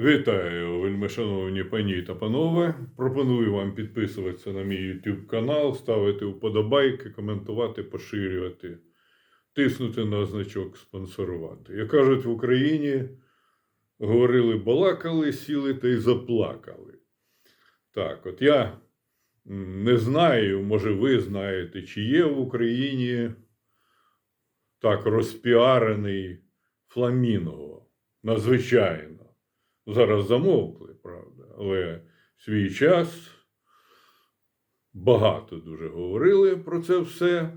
Вітаю, вельмишановні пані та панове. Пропоную вам підписуватися на мій YouTube канал, ставити вподобайки, коментувати, поширювати, тиснути на значок спонсорувати. Як кажуть в Україні, говорили, балакали, сіли та й заплакали. Так, от я не знаю, може, ви знаєте, чи є в Україні так розпіарений фламінго. Надзвичайно. Зараз замовкли, правда, але в свій час багато дуже говорили про це все.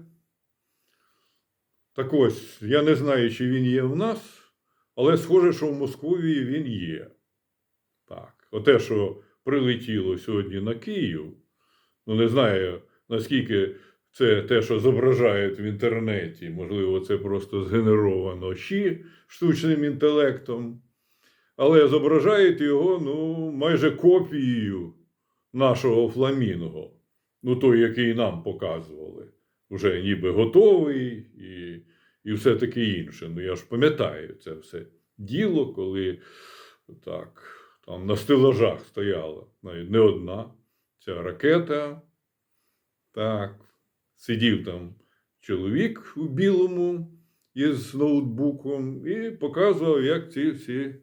Так ось, я не знаю, чи він є в нас, але схоже, що в Московії він є. Так, оте, що прилетіло сьогодні на Київ, ну не знаю, наскільки це те, що зображають в інтернеті, можливо, це просто згенеровано щі штучним інтелектом. Але зображають його ну, майже копією нашого фламінго. Ну, той, який нам показували. Уже ніби готовий і, і все таке інше. Ну, я ж пам'ятаю це все діло, коли так, там на стелажах стояла навіть не одна ця ракета. Так, сидів там чоловік у білому із ноутбуком і показував, як ці всі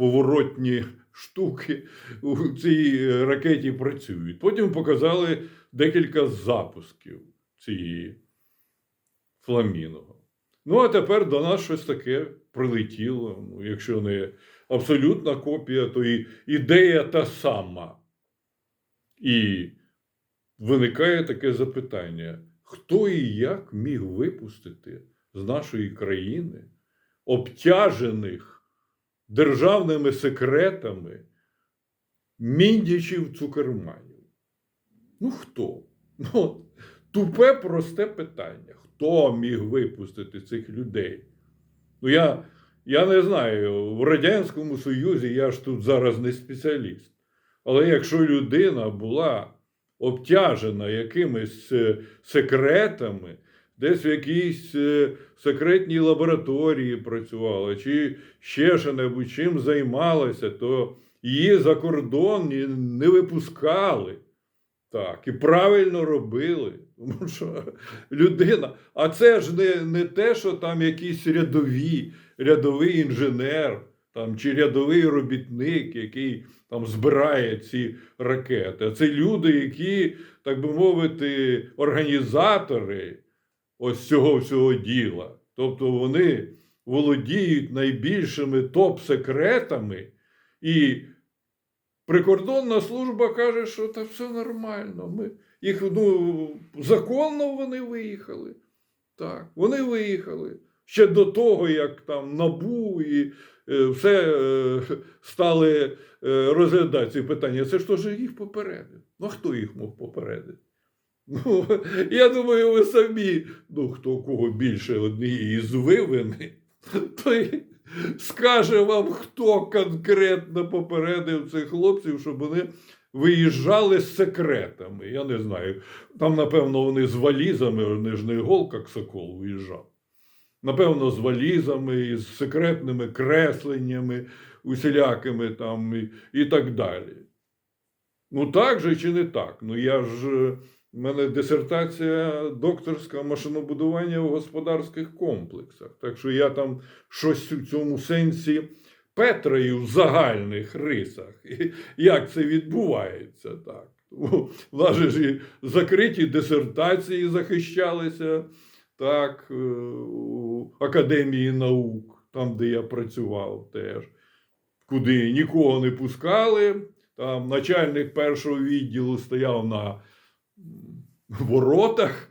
поворотні штуки у цій ракеті працюють. Потім показали декілька запусків цієї фламінго. Ну, а тепер до нас щось таке прилетіло. Ну, якщо не абсолютна копія, то і ідея та сама. І виникає таке запитання: хто і як міг випустити з нашої країни обтяжених державними секретами міндячів цукерманів? Ну хто? Ну, тупе просте питання. Хто міг випустити цих людей? Ну, я, я не знаю, в Радянському Союзі я ж тут зараз не спеціаліст. Але якщо людина була обтяжена якимись е, секретами, десь в якійсь е, секретній лабораторії працювала, чи ще що-небудь чим займалася, то її за кордон не випускали. Так, і правильно робили. Тому що людина, а це ж не, не те, що там якісь рядові, рядовий інженер там, чи рядовий робітник, який там збирає ці ракети. А це люди, які, так би мовити, організатори ось цього всього діла. Тобто вони володіють найбільшими топ-секретами і Прикордонна служба каже, що та все нормально. Ми, їх, ну, законно вони виїхали. Так, вони виїхали. Ще до того, як там НАБУ і е, все е, стали е, розглядати ці питання. Це ж теж їх попередив. Ну, хто їх мог попередити? Ну, я думаю, ви самі, ну хто кого більше однієї з вивини, той скаже вам, хто конкретно попередив цих хлопців, щоб вони виїжджали з секретами. Я не знаю. Там, напевно, вони з валізами, вони ж не голка як сокол виїжджав. Напевно, з валізами, і з секретними кресленнями, усілякими там і, і так далі. Ну, так же чи не так? Ну, я ж. В мене дисертація докторська машинобудування в господарських комплексах. Так що я там щось у цьому сенсі петраю в загальних рисах. І як це відбувається так? Тому В ж і закриті дисертації захищалися так, е, у Академії наук, там, де я працював теж, куди нікого не пускали. Там начальник першого відділу стояв на воротах,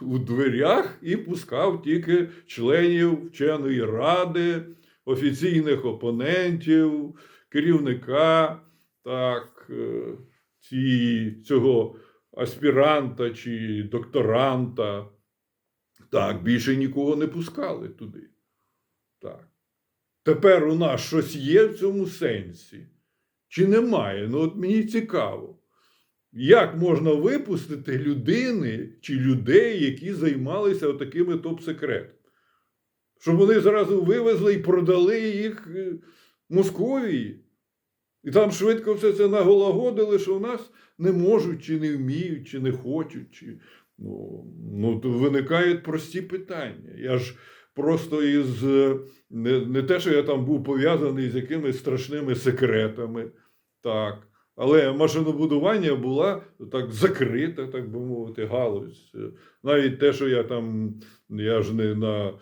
у дверях і пускав тільки членів вченої ради, офіційних опонентів, керівника так, е, ці, цього аспіранта чи докторанта. Так, більше нікого не пускали туди. Так. Тепер у нас щось є в цьому сенсі? Чи немає? Ну, от мені цікаво. Як можна випустити людини чи людей, які займалися такими топ-секретами? Щоб вони зразу вивезли і продали їх е, Московії. І там швидко все це нагологодили, що в нас не можуть, чи не вміють, чи не хочуть. Чи... Ну, ну, то виникають прості питання. Я ж просто із е, не, не те, що я там був пов'язаний з якимись страшними секретами, так. Але машинобудування була так закрита, так би мовити, галузь. Навіть те, що я там, я ж не на е,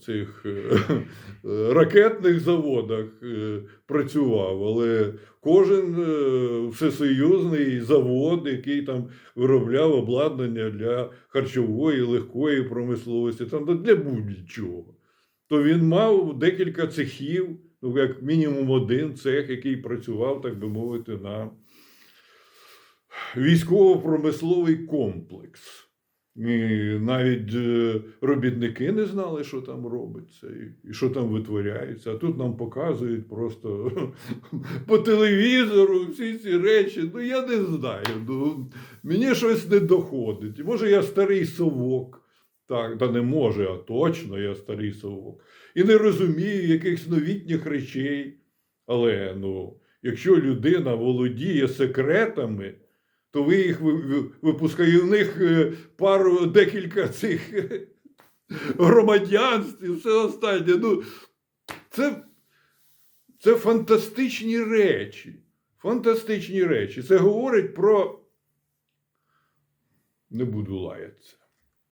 цих е, ракетних заводах е, працював, але кожен е, всесоюзний завод, який там виробляв обладнання для харчової, легкої промисловості, там для будь-чого, то він мав декілька цехів, ну як мінімум один цех, який працював, так би мовити, на військово-промисловий комплекс. І навіть е, робітники не знали, що там робиться і, що там витворяється. А тут нам показують просто по телевізору всі ці речі. Ну я не знаю. Ну, мені щось не доходить. Може, я старий совок. Так, та не може, а точно я старий совок. І не розумію якихось новітніх речей. Але ну, якщо людина володіє секретами, то ви їх ви- ви- випускаєте в них е, пару декілька цих е, громадянств і все останнє. Ну, це, це фантастичні речі. Фантастичні речі. Це говорить про. Не буду лаятися.